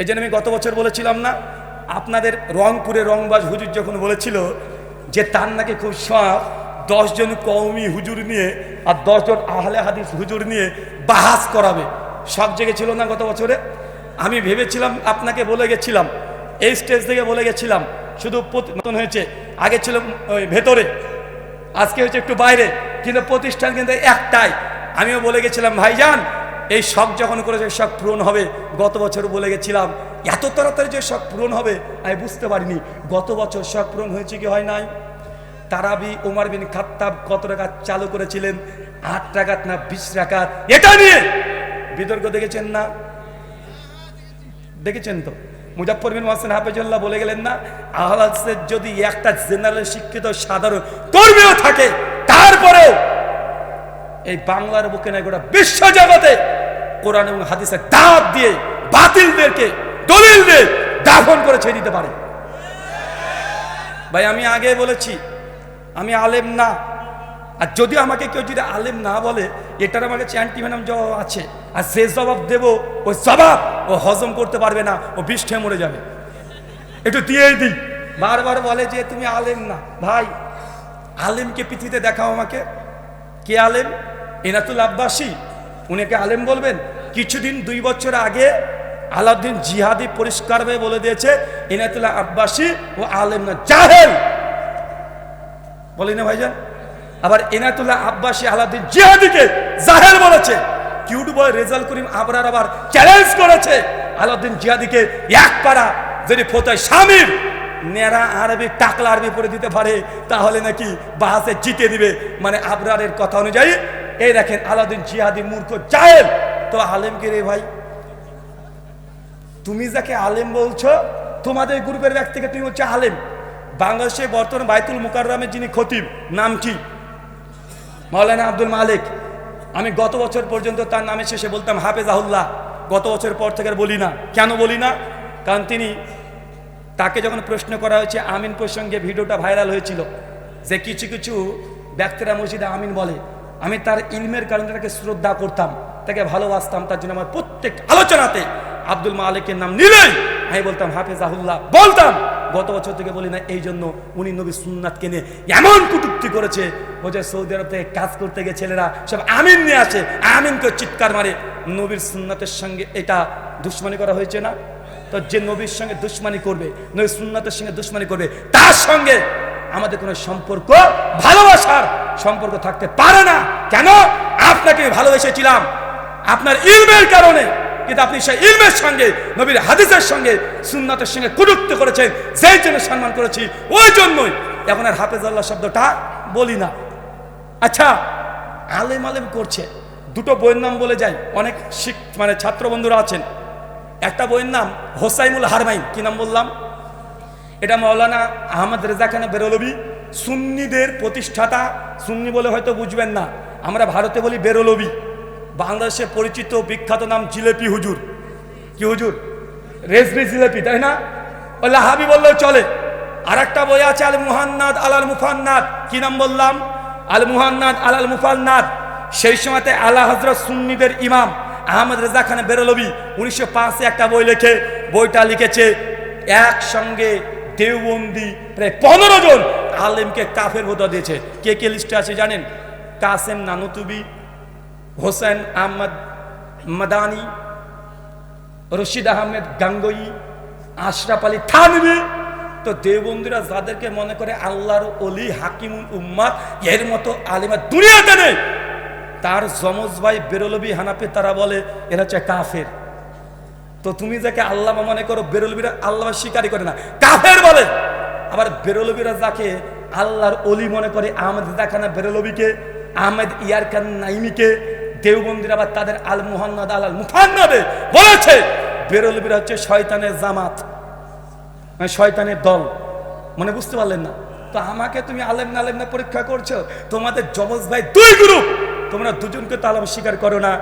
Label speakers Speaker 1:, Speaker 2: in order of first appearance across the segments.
Speaker 1: এই জন্য আমি গত বছর বলেছিলাম না, আপনাদের রংপুরে রংবাজ হুজুর যখন বলেছিল যে তার নাকি খুব শখ দশজন কওমি হুজুর নিয়ে আর দশজন আহলে হাদিস হুজুর নিয়ে বাহাস করাবে। সব জেগেছিল না গত বছরে? আমি ভেবেছিলাম, আপনাকে বলে গেছিলাম, এই স্টেজ থেকে বলে গেছিলাম, শুধু নতুন হয়েছে, আগে ছিল ভেতরে, আজকে হচ্ছে একটু বাইরে, কিন্তু প্রতিষ্ঠান কিন্তু একটাই। আমিও বলে গেছিলাম, ভাইজান, এই শখ যখন করেছে, শখ পূরণ হবে গত বছর বলে গেছিলাম, এত তাড়াতাড়ি যে শখ পূরণ হবে, আমি বুঝতে পারিনি। গত বছর শখ পূরণ হয়েছে কি হয় নাই? তারাবি ওমার বিন খাত্তাব কত টাকা চালু করেছিলেন? আট টাকাত না বিশ টাকাত এটা নিয়ে বিতর্ক দেখেছেন না? দেখেছেন তো? মুজাফর বিন মোহাসেন হাফেজুল্লাহ বলে গেলেন না, আহলাদের যদি একটা জেনারেল শিক্ষিত সাধারণ কর্মীও থাকে, তারপরেও এই বাংলার বুকে না গোটা বিশ্ব জগতে কোরআন এবং হাদিসের দাঁত দিয়ে বাতিলদেরকে দলিল দাফন করে ছেড়ে দিতে পারে। ভাই, আমি আগে বলেছি, আমি আলেম না। আর যদি আমাকে কেউ যদি আলেম না বলে, এটার আমাকে কাছে অ্যান্টিভেনাম জবাব আছে। আর সে জবাব দেব ওই জবাব, ও হজম করতে পারবে না, ও বিষ্ঠে মরে যাবে। একটু দিয়েই দিই। বারবার বলে যে তুমি আলেম না। ভাই, আলেমকে পৃথিবীতে দেখাও আমাকে। কে আলেম? এনাতুল আব্বাসী। উনিকে আলেম বলবেন? কিছুদিন দুই বছর আগে আলাউদ্দিন জিহাদি পরিষ্কারভাবে বলে দিয়েছে এনাতুল্লাহ আব্বাসী ও আলেম না, জাহেল। বলি না ভাইজান। আবার এনাতুল্লাহ আব্বাসী আলাউদ্দিন জিহাদিকে জাহেল বলেছে। কিউট বয় রেজাল করিম আবরার আবার চ্যালেঞ্জ করেছে। আলাউদ্দিন জিহাদিকে এক পারা যদি ফোতায় স্বামীর, নেড়া আরবি, টাকলা আরবি পড়ে দিতে পারে, তাহলে নাকি বাহাসে জিতে দিবে। মানে আবরারের কথা অনুযায়ী এই দেখেন আলাউদ্দিন জিহাদি মূর্খ জাহেল। তো আলেমকে রে ভাই? তুমি যাকে আলেম বলছো, তোমাদের গ্রুপের ব্যক্তিকে তুমি হচ্ছে আলেম। বাংলাদেশে বর্তমান বাইতুল মুকাররামের যিনি খতিব, নাম কি? মাওলানা আব্দুল মালিক। আমি গত বছর পর্যন্ত তার নামে শেষে বলতাম হাফেজ আহুল্লাহ গত বছর পর থেকে বলি না। কেন বলি না? কারণ তিনি তাকে যখন প্রশ্ন করা হয়েছে, আমিন প্রসঙ্গে ভিডিওটা ভাইরাল হয়েছিল। যে কিছু কিছু ব্যক্তিরা মসজিদে আমিন বলে। আমি তার ইলমের কারণে তাকে শ্রদ্ধা করতাম, তাকে ভালোবাসতাম, তার জন্য আমার প্রত্যেক আলোচনাতে আব্দুল মালিকের নাম নিলেই আমি বলতাম হাফেজ আহুল্লাহ বলতাম। গত বছর থেকে বলি না, এই জন্য উনি নবী সুন্নাতকে কেনে এমন কুটুক্তি করেছে, ও যে সৌদি আরব থেকে কাজ করতে গিয়ে ছেলেরা সব আমিন নিয়ে আসে, আমিনকে চিৎকার মারে। নবীর সুন্নাতের সঙ্গে এটা দুশ্মনী করা হয়েছে না? তো যে নবীর সঙ্গে দুশ্মনী করবে, নবীর সুন্নাতের সঙ্গে দুশ্মনী করবে, তার সঙ্গে আমাদের কোনো সম্পর্ক, ভালোবাসার সম্পর্ক থাকতে পারে না। কেন? আপনাকে ভালোবেসেছিলাম। আপনার ইলমের কারণে। কিন্তু আপনি সেই ইলমের সঙ্গে, নবীর হাদিসের সঙ্গে, সুন্নাতের সঙ্গে কুটুক্ত করেছেন। সেই জন্য সম্মান করেছি, ওই জন্যই। এখন আর হাফেজ আল্লাহ শব্দটা বলি না। আচ্ছা আলেম আলেম করছে। দুটো বইয়ের নাম বলে যাই। অনেক শিখ মানে ছাত্র বন্ধুরা আছেন। একটা বইয়ের নাম হোসাইমুল হারমাইন। কি নাম বললাম? এটা মৌলানা আহমদ রেজা খান বেরলবি। সুন্নিদের প্রতিষ্ঠাতা। সুন্নি বলে হয়তো বুঝবেন না। আমরা ভারতে বলি বেরলবি। বাংলাদেশে পরিচিত বিখ্যাত নাম জিলেপি হুজুর। কি হুজুর? রেজবি জিলেপি, তাই না? ও লাহাবি বললেও চলে। আর একটা বই আছে, আল মুহান্নাদ আলাল মুফান্নাদ। কি নাম বললাম? আল মুহান্নাদ আলাল মুফান্নাদ। সেই সময়তে আল্লাহ হজরত সুন্নিদের ইমাম আহমদ রেজা খান বেরলবি। উনিশশো পাঁচে একটা বই লেখে। বইটা লিখেছে, একসঙ্গে দেওবন্দি প্রায় পনেরো জন আলেমকে কাফের ভোতা দিয়েছে। কে কে লিস্টে আছে জানেন? কাসেম নানুতুবি, হোসেন আহমদ মাদানি, রশিদ আহমেদ গাঙ্গই, আশরাফ আলী থানবি তো দেওবন্দিরা যাদেরকে মনে করে আল্লাহর অলি হাকিমুল উম্মা এর মতো আলিমা দুনিয়াতে নেই। তার যমজ ভাই বেরলবি হানাপে তারা বলে, এরা হচ্ছে কাফের। তো তুমি যাকে আল্লাহ মনে করো বেরলবিরা আল্লাহ স্বীকারই করে না। কাফের বলে। আবার বেরলবিরা যাকে আল্লাহর অলি মনে করে, আহমেদ দেখানা বেরলবিকে, আহমেদ ইয়ার খান নাইমিকে, দেওবন্দির আবার তাদের আল মুহান্নাদ আল আল মুফান্নাদে বলেছে, বেরলবিরা হচ্ছে শয়তানের জামাত মানে শয়তানের দল। মানে বুঝতে পারলেন না? তো আমাকে তুমি আলেম না আলেম না পরীক্ষা করছ? তোমাদের জমজ ভাই দুই গ্রুপ তোমরা দুজনকে তো আলম স্বীকার করো না।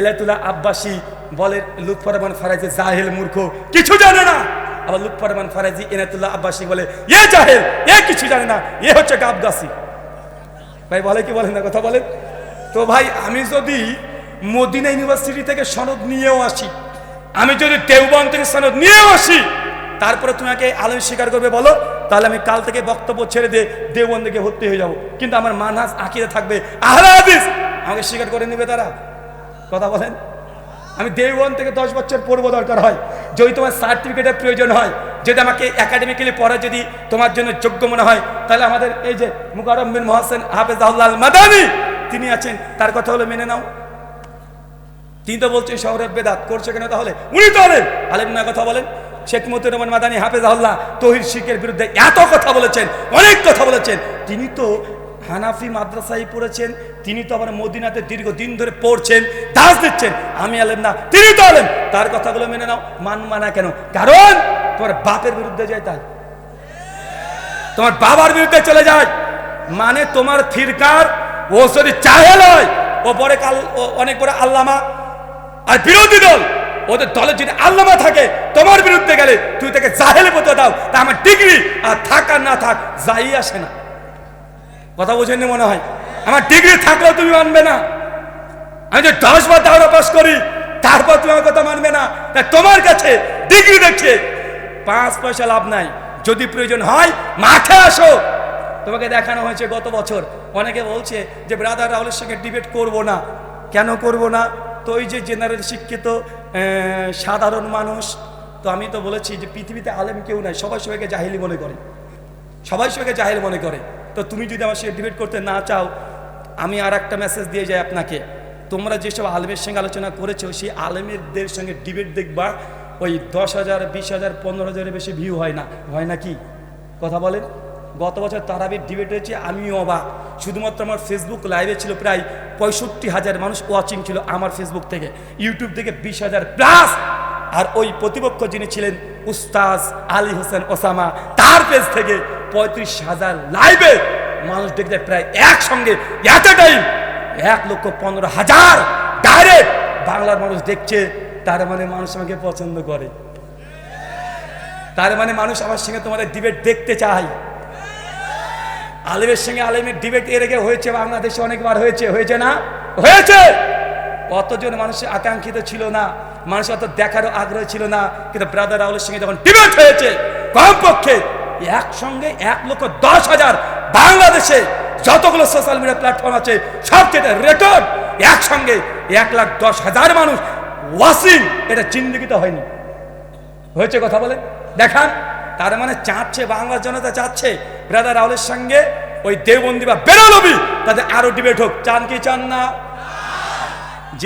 Speaker 1: এলাতুলা আব্বাসী বলে লুৎফর রহমান ফারাজি, জাহেল, মূর্খ, কিছু জানে না। আবার লুৎফর রহমান ফারাজি, এনাতুল্লাহ আব্বাসী বলে, এ জাহেল, এ কিছু জানে না, এ হচ্ছে গাবদাসি ভাই, বলে কি বলেন না, কথা বলেন। তো ভাই, আমি যদি মদিনা ইউনিভার্সিটি থেকে সনদ নিয়েও আসি, আমি যদি দেওবন্দ থেকে সনদ নিয়েও আসি, তারপরে তোমাকে আলম স্বীকার করবে বলো, তাহলে আমি কাল থেকে বক্তব্য ছেড়ে দিয়ে থেকে ভর্তি হয়ে যাব। কিন্তু আমার মানহাজ আকিদে থাকবে হাদিস। আমাকে স্বীকার করে নেবে তারা। কথা বলেন। আমি দেওবন থেকে দশ বছর পড়ব দরকার হয়। যদি তোমার সার্টিফিকেটের প্রয়োজন হয়, যদি আমাকে একাডেমিক্যালি পড়া যদি তোমার জন্য যোগ্য মনে হয়, তাহলে আমাদের এই যে মুকারম মহাসেন হাফেজ আল্লাহ মাদানি তিনি আছেন। তার কথা হলো মেনে নাও। তিনি তো বলছেন শহরের বেদাত করছে কেন তাহলে? উনি তো হলেন আলেম না কথা বলেন। শেখ মতুর রহমান মাদানী হাফেজ আল্লাহ তহির শিখের বিরুদ্ধে এত কথা বলেছেন, অনেক কথা বলেছেন। তিনি তো হানাফি মাদ্রাসায় পড়েছেন, তিনি তো আবার মদিনাতে দীর্ঘদিন ধরে পড়ছেন, দাস দিচ্ছেন। আমি আলেম না, তিনি তো আলেম। তার কথাগুলো মেনে নাও মান মানা কেন? কারণ তোমার বাপের বিরুদ্ধে যায় তাই। তোমার বাবার বিরুদ্ধে চলে যায়। মানে তোমার ফিরকার, ও যদি চাহে নয় ও পরে কাল অনেক বড় আল্লামা আর বিরোধী দল, ওদের দলে যদি আল্লামা থাকে, তোমার বিরুদ্ধে গেলে তুই তাকে জাহেলে পথে দাও। তা আমার ডিগ্রি, আর থাক আর না থাক, যাই আসে না। কথা বোঝেননি মনে হয়? আমার ডিগ্রি থাকলেও তুমি মানবে না। আমি যে দশ বার দাওয়া পাস করি, তারপর তুমি আমার কথা মানবে না। তা তোমার কাছে ডিগ্রি দেখছে পাঁচ পয়সা লাভ নাই। যদি প্রয়োজন হয়, মাঠে আসো। তোমাকে দেখানো হয়েছে গত বছর। অনেকে বলছে যে ব্রাদার রাহুলের সঙ্গে ডিবেট করব না। কেন করব না? তো ওই যে জেনারেল শিক্ষিত সাধারণ মানুষ। তো আমি তো বলেছি যে, পৃথিবীতে আলেম কেউ নাই। সবাই সবাইকে জাহিলি মনে করে। সবাই সবাইকে জাহেল মনে করে। তো তুমি যদি আমার ডিবেট করতে না চাও, আমি আর একটা মেসেজ দিয়ে যাই আপনাকে। তোমরা যেসব আলেমের সঙ্গে আলোচনা করেছ, সেই আলেমেরদের সঙ্গে ডিবেট দেখবা, ওই দশ হাজার, বিশ হাজার, পনেরো হাজারের বেশি ভিউ হয় না। হয় না কি? কথা বলেন। গত বছর তারাবির ডিবেট হয়েছে, আমিও অবাক। শুধুমাত্র আমার ফেসবুক লাইভে ছিল প্রায় পঁয়ষট্টি হাজার মানুষ ওয়াচিং ছিল আমার ফেসবুক থেকে। ইউটিউব থেকে বিশ হাজার প্লাস আর ওই প্রতিপক্ষ যিনি ছিলেন উস্তাজ আলী হোসেন ওসামা, তার পেজ থেকে পঁয়ত্রিশ হাজার লাইভে মানুষ দেখতে প্রায় একসঙ্গে এত টাইম। এক লক্ষ পনেরো হাজার ডাইরেক্ট বাংলার মানুষ দেখছে, তার মানে মানুষ আমাকে পছন্দ করে। তার মানে মানুষ আমার সঙ্গে তোমাদের ডিবেট দেখতে চায়। আলেমের সঙ্গে আলেমের ডিবেট এর আগে হয়েছে, বাংলাদেশে অনেকবার হয়েছে হয়েছে না? হয়েছে! অতজন মানুষের আকাঙ্ক্ষিত ছিল না? মানুষ অত দেখারও আগ্রহ ছিল না, কিন্তু ব্রাদার রাহুলের সঙ্গে যখন ডিবেট হয়েছে, কমপক্ষে একসঙ্গে এক লক্ষ দশ হাজার বাংলাদেশে যতগুলো সোশ্যাল মিডিয়া প্ল্যাটফর্ম আছে, সবচেয়ে রেকর্ড একসঙ্গে এক লাখ দশ হাজার মানুষ ওয়াসিং এটা চিহ্নিত হয়নি। হয়েছে কথা বলে? দেখান। তার মানে চাচ্ছে, বাংলার জনতা চাচ্ছে। ব্রাদার রাহুলের সঙ্গে ওই দেওবন্দি বা বেরোলবি তাদের আরও ডিবেট হোক। চান কি চান না?